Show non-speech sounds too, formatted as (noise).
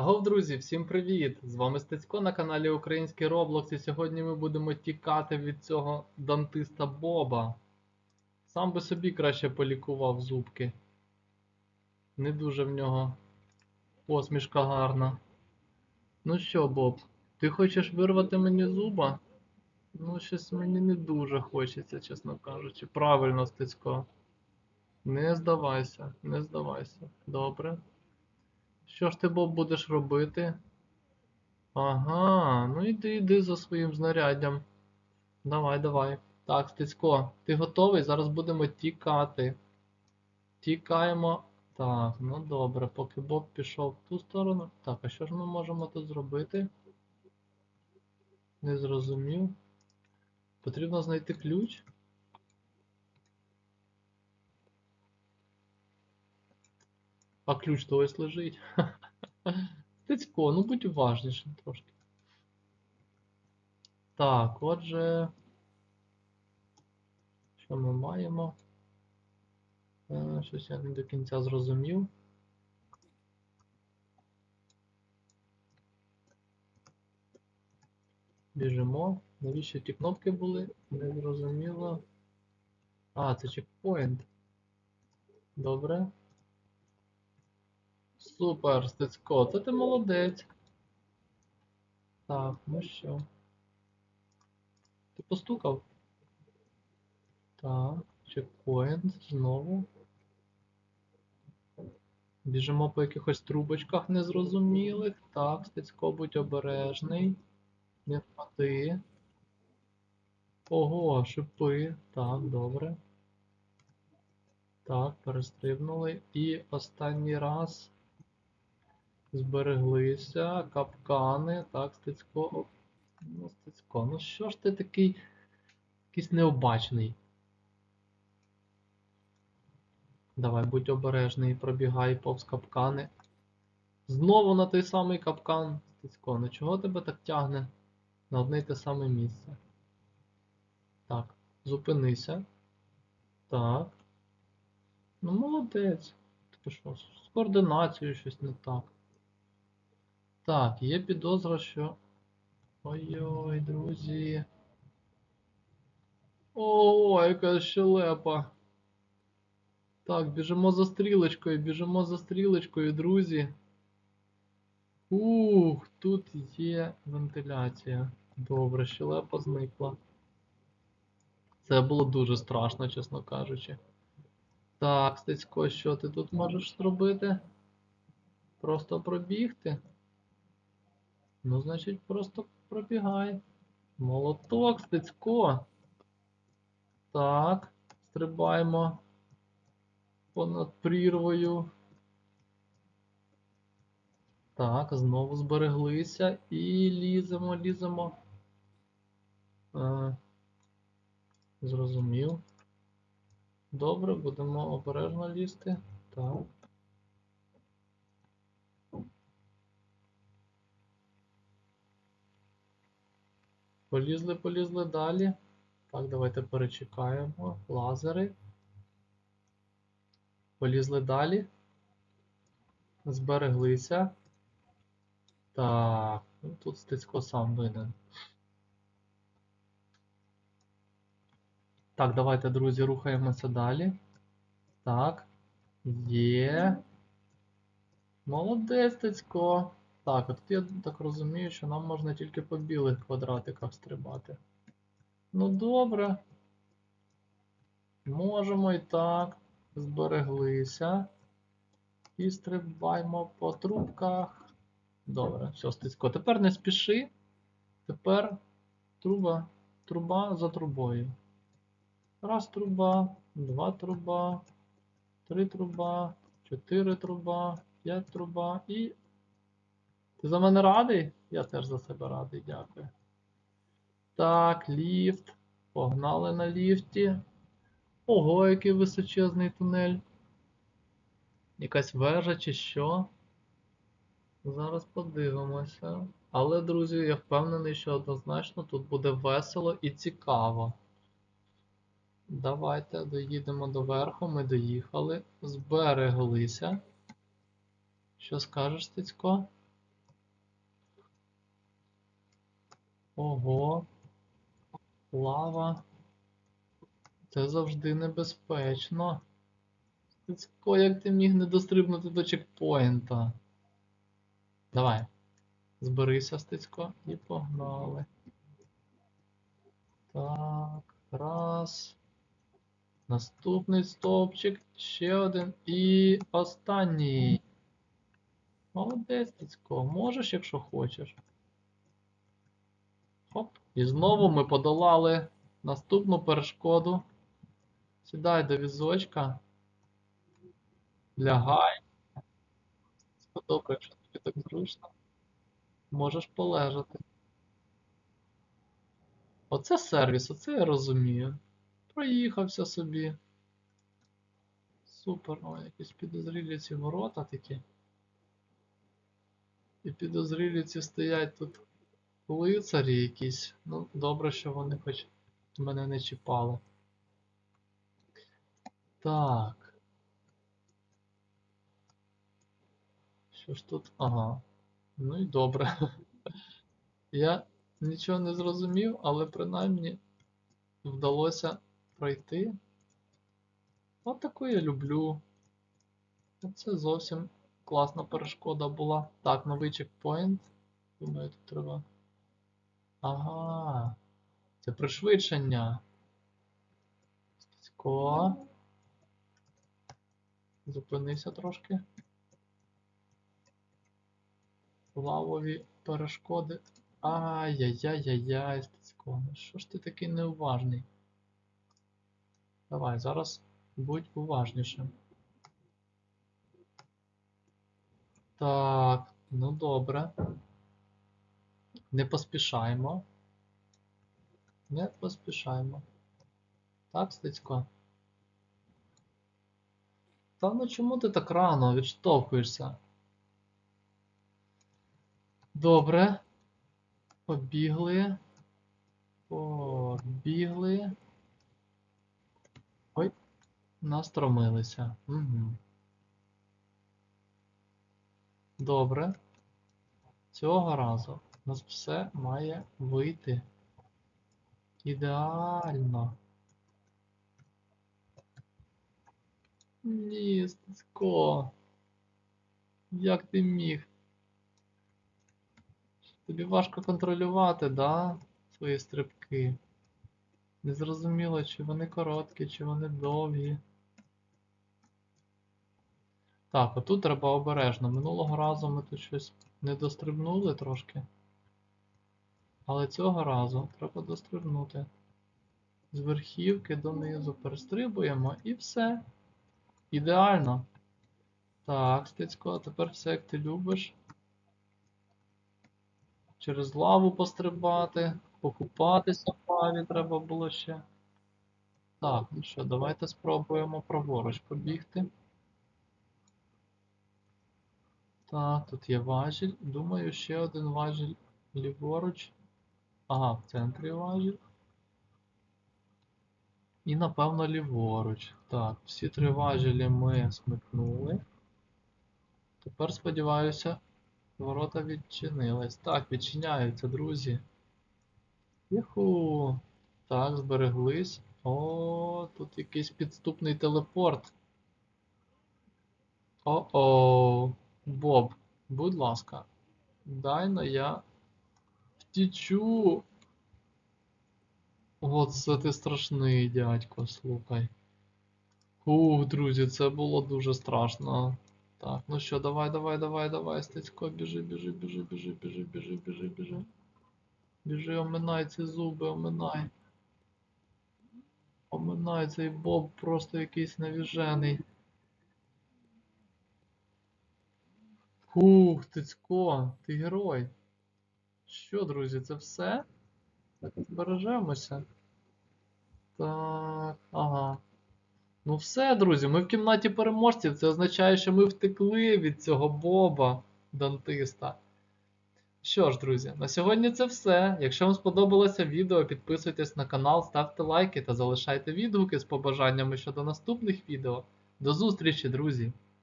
Агов, друзі, всім привіт! З вами Стецько на каналі Український Роблокс, і сьогодні ми будемо тікати від цього дантиста Боба. Сам би собі краще полікував зубки. Не дуже в нього посмішка гарна. Ну що, Боб, ти хочеш вирвати мені зуба? Ну, щось мені не дуже хочеться, чесно кажучи. Правильно, Стецько. Не здавайся, не здавайся. Добре. Що ж ти, Боб, будеш робити? Ага, ну іди, іди за своїм знаряддям. Давай, давай. Так, Стецько, ти готовий? Зараз будемо тікати. Тікаємо. Так, ну добре, поки Боб пішов в ту сторону. Так, а що ж ми можемо тут зробити? Не зрозумів. Потрібно знайти ключ. А ключ то ось лежить. Стецько, (laughs) ну будь уважнішим трошки. Так, отже. Що ми маємо? Е, Щось я не до кінця зрозумів. Біжимо. Навіщо ті кнопки були? Не зрозуміло. А, це чекпоінт. Добре. Супер, Стецько, це ти молодець. Так, ну що? Ти постукав? Так, чекпоінт знову. Біжимо по якихось трубочках незрозумілих. Так, Стецько, будь обережний. Не впади. Ого, шипи. Так, добре. Так, перестрибнули. І останній раз. Збереглися, капкани. Так, Стецько. Ну, Стецько, ну що ж ти такий якийсь необачний? Давай, будь обережний, пробігай повз капкани. Знову на той самий капкан. Стецько, ну чого тебе так тягне на одне й те саме місце? Так, зупинися. Так. Ну, молодець. Ти що, з координацією щось не так. Так, є підозра, що. Ой-ой, друзі. О, яка щелепа. Так, біжимо за стрілочкою, біжимо за стрілочкою, друзі. Ух, тут є вентиляція. Добре, щелепа зникла. Це було дуже страшно, чесно кажучи. Так, Стецько, що ти тут можеш зробити? Просто пробігти? Ну, значить, просто пробігай. Молоток, Стецько. Так, стрибаємо понад прірвою. Так, знову збереглися і ліземо, ліземо. А, зрозумів. Добре, будемо обережно лізти. Так. Полізли, полізли далі. Так, давайте перечекаємо. Лазери. Полізли далі. Збереглися. Так, ну тут Стецько сам винен. Так, давайте, друзі, рухаємося далі. Так. Є. Молодець, Стецько. Так, тут я так розумію, що нам можна тільки по білих квадратиках стрибати. Ну, добре. Можемо і так. Збереглися. І стрибаємо по трубках. Добре, все, Стецько. Тепер не спіши. Тепер труба, труба за трубою. Раз труба, два труба, три труба, чотири труба, п'ять труба і. Ти за мене радий? Я теж за себе радий, дякую. Так, ліфт. Погнали на ліфті. Ого, який височезний тунель. Якась вежа чи що? Зараз подивимося. Але, друзі, я впевнений, що однозначно тут буде весело і цікаво. Давайте доїдемо до верху. Ми доїхали. Збереглися. Що скажеш, Стецько? Ого. Лава. Це завжди небезпечно. Стецько, як ти міг не дострибнути до чекпоінта? Давай. Зберися, Стецько, і погнали. Так, раз. Наступний стовпчик, ще один і останній. Молодець, Стецько, можеш, якщо хочеш. І знову ми подолали наступну перешкоду. Сідай до візочка. Лягай. Добре, якщо тобі так зручно. Можеш полежати. Оце сервіс, оце я розумію. Проїхався собі. Супер. Ой, якісь підозрілі ці ворота такі. І підозрілі ці стоять тут лицарі якісь. Ну, добре, що вони хоч мене не чіпали. Так. Що ж тут? Ага. Ну і добре. (laughs) Я нічого не зрозумів, але принаймні вдалося пройти. От таку я люблю. Це зовсім класна перешкода була. Так, новий чекпоінт. Думаю, тут треба. Ага. Це пришвидшення. Стецько. Зупинися трошки. Лавові перешкоди. Ай-яй-яй-яй-яй, Стецько. Ну що ж ти такий неуважний? Давай, зараз будь уважнішим. Так, ну добре. Не поспішаємо. Не поспішаємо. Так, Стецько? Та ну чому ти так рано відштовхуєшся? Добре. Побігли. Побігли. Ой, настромилися. Угу. Добре. Цього разу у нас все має вийти. Ідеально. Ні, Стецько. Як ти міг? Тобі важко контролювати, да? Свої стрибки. Незрозуміло, чи вони короткі, чи вони довгі. Так, отут треба обережно. Минулого разу ми тут щось не дострибнули трошки. Але цього разу треба дострибнути. З верхівки донизу перестрибуємо і все. Ідеально. Так, Стецько, а тепер все як ти любиш. Через лаву пострибати, покупатися в лаві треба було ще. Так, ну що, давайте спробуємо праворуч побігти. Так, тут є важіль. Думаю, ще один важіль ліворуч. Ага, в центрі важіль. І напевно ліворуч. Так, всі три важелі ми смикнули. Тепер, сподіваюся, ворота відчинились. Так, відчиняються, друзі. Юху. Так, збереглись. О, тут якийсь підступний телепорт. О-о. Боб, будь ласка, дай на я втічу. Це ти страшний, дядько, слухай. Ух, друзі, це було дуже страшно. Так, ну що, давай, давай, давай, давай, Стецько, біжи, біжи, біжи, біжи, біжи, біжи, біжи, біжи. Біжи, оминай ці зуби, оминай. Оминай цей Боб просто якийсь навіжений. Фух, Тицько, ти герой. Що, друзі, це все? Збережемося. Так, ага. Ну все, друзі, ми в кімнаті переможців. Це означає, що ми втекли від цього Боба Дантиста. Що ж, друзі, на сьогодні це все. Якщо вам сподобалося відео, підписуйтесь на канал, ставте лайки та залишайте відгуки з побажаннями щодо наступних відео. До зустрічі, друзі!